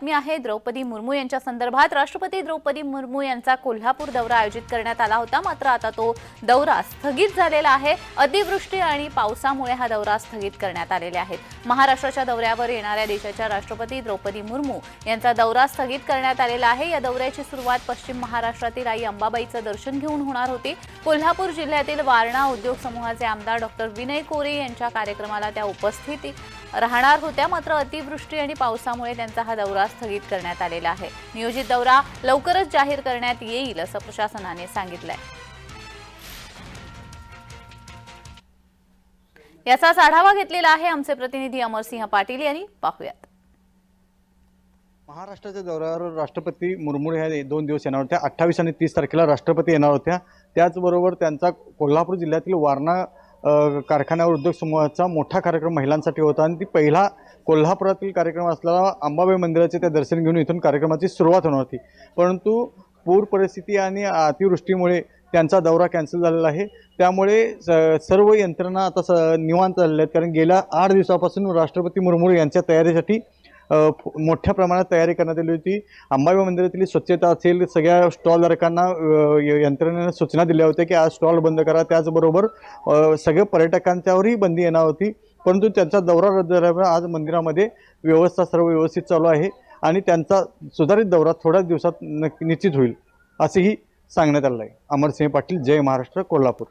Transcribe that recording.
बातमी आहे द्रौपदी मुर्मू यांच्या संदर्भात. राष्ट्रपती द्रौपदी मुर्मू यांचा कोल्हापूर दौरा आयोजित करण्यात आला होता. मात्र आता तो दौरा स्थगित झालेला आहे. अतिवृष्टी आणि पावसामुळे हा दौरा स्थगित करण्यात आलेले आहेत महाराष्ट्राच्या दौऱ्यावर येणाऱ्या देशाच्या राष्ट्रपती द्रौपदी मुर्मू यांचा दौरा स्थगित करण्यात आलेला आहे. या दौऱ्याची सुरुवात पश्चिम महाराष्ट्रातील आई अंबाबाईचं दर्शन घेऊन होणार होती. कोल्हापूर जिल्ह्यातील वारणा उद्योग समूहाचे आमदार डॉक्टर विनय कोरे यांच्या कार्यक्रमाला त्या उपस्थिती राहणार होत्या मात्र अतिवृष्टी आणि पावसामुळे त्यांचा हा दौरा स्थगित करण्यात आलेला आहे. नियोजित दौरा लवकरच जाहीर करण्यात येईल असं प्रशासनाने सांगितलंय. याचाच आढावा घेतलेला आहे आमचे प्रतिनिधी अमरसिंह पाटील यांनी. पाहूयात. महाराष्ट्राच्या दौऱ्यावर राष्ट्रपती मुर्मू ह्या दोन दिवस येणार होत्या अठ्ठावीस आणि तीस तारखेला राष्ट्रपती येणार होत्या. त्याचबरोबर त्यांचा कोल्हापूर जिल्ह्यातील वारणा कारखान्यावर उद्योग समूहाचा मोठा कार्यक्रम महिलांसाठी होता आणि ती पहिला कोल्हापुरातील कार्यक्रम असलेला अंबाबाई मंदिराचे ते दर्शन घेऊन इथून कार्यक्रमाची सुरुवात होणार होती. परंतु पूर परिस्थिती आणि अतिवृष्टीमुळे त्यांचा दौरा कॅन्सल झालेला आहे. त्यामुळे स- सर्व यंत्रणा आता स निवांत झालेल्या आहेत. कारण गेल्या आठ दिवसापासून राष्ट्रपती मुर्मू यांच्या तयारीसाठी मोठ्या प्रमाणात तयारी करण्यात आली होती. अंबाबाई मंदिरातील स्वच्छता असेल सगळ्या स्टॉलधारकांना य- यंत्रणेने सूचना दिल्या होत्या की आज स्टॉल बंद करा. त्याचबरोबर अ, सगळ्या पर्यटकांच्यावरही बंदी येणार होती. परंतु त्यांचा दौरा रद्द झाल्यामुळे आज मंदिरामध्ये व्यवस्था सर्व व्यवस्थित चालू आहे आणि त्यांचा सुधारित दौरा थोड्याच दिवसात निश्चित होईल असेही सांगण्यात आलं आहे. अमरसिंह पाटील जय महाराष्ट्र कोल्हापूर.